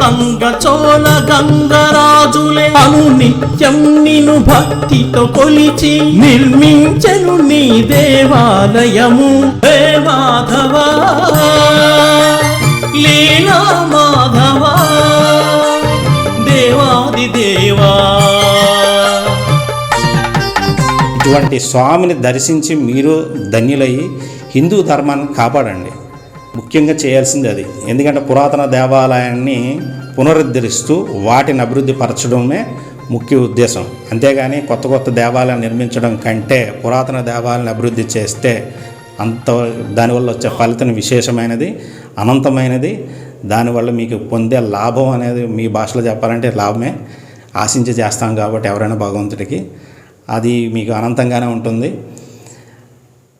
తంగ చోళ గంగరాజులే అను నిత్యం నిను భక్తితో కొలిచి నిర్మించను నీ దేవాలయము. హే మాధవ లీలా మాధవ దేవాది దేవా. ఇటువంటి స్వామిని దర్శించి మీరు ధన్యులయ్యి హిందూ ధర్మాన్ని కాపాడండి. ముఖ్యంగా చేయాల్సింది అది. ఎందుకంటే పురాతన దేవాలయాన్ని పునరుద్ధరిస్తూ వాటిని అభివృద్ధి పరచడమే ముఖ్య ఉద్దేశం. అంతేగాని కొత్త కొత్త దేవాలయాలు నిర్మించడం కంటే పురాతన దేవాలయాన్ని అభివృద్ధి చేస్తే అంత దానివల్ల వచ్చే ఫలితం విశేషమైనది అనంతమైనది. దానివల్ల మీకు పొందే లాభం అనేది మీ భాషలో చెప్పాలంటే లాభమే. ఆశించి చేస్తాం కాబట్టి ఎవరైనా భగవంతుడికి అది మీకు అనంతంగానే ఉంటుంది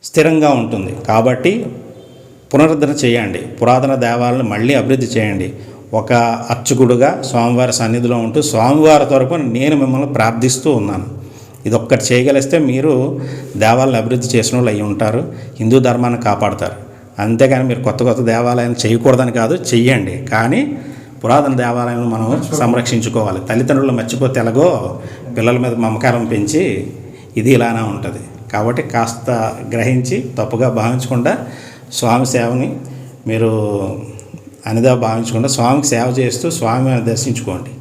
స్థిరంగా ఉంటుంది. కాబట్టి పునరుద్ధరణ చేయండి. పురాతన దేవాలను మళ్ళీ అభివృద్ధి చేయండి. ఒక అర్చకుడుగా స్వామివారి సన్నిధిలో ఉంటూ స్వామివారి తరపున నేను మిమ్మల్ని ప్రార్థిస్తూ ఉన్నాను. ఇది ఒక్కటి చేయగలిస్తే మీరు దేవాలను అభివృద్ధి చేసిన వాళ్ళు అయి ఉంటారు. హిందూ ధర్మాన్ని కాపాడతారు. అంతేగాని మీరు కొత్త కొత్త దేవాలయాలు చేయకూడదని కాదు చెయ్యండి. కానీ పురాతన దేవాలయాలను మనం సంరక్షించుకోవాలి. తల్లిదండ్రులు మర్చిపోతే ఎలాగో పిల్లల మీద మమకారం పెంచి ఇది ఇలానే ఉంటుంది. కాబట్టి కాస్త గ్రహించి తప్పుగా భావించకుండా స్వామి సేవని మీరు అనిదా భావించకుండా స్వామికి సేవ చేస్తూ స్వామిని దర్శించుకోండి.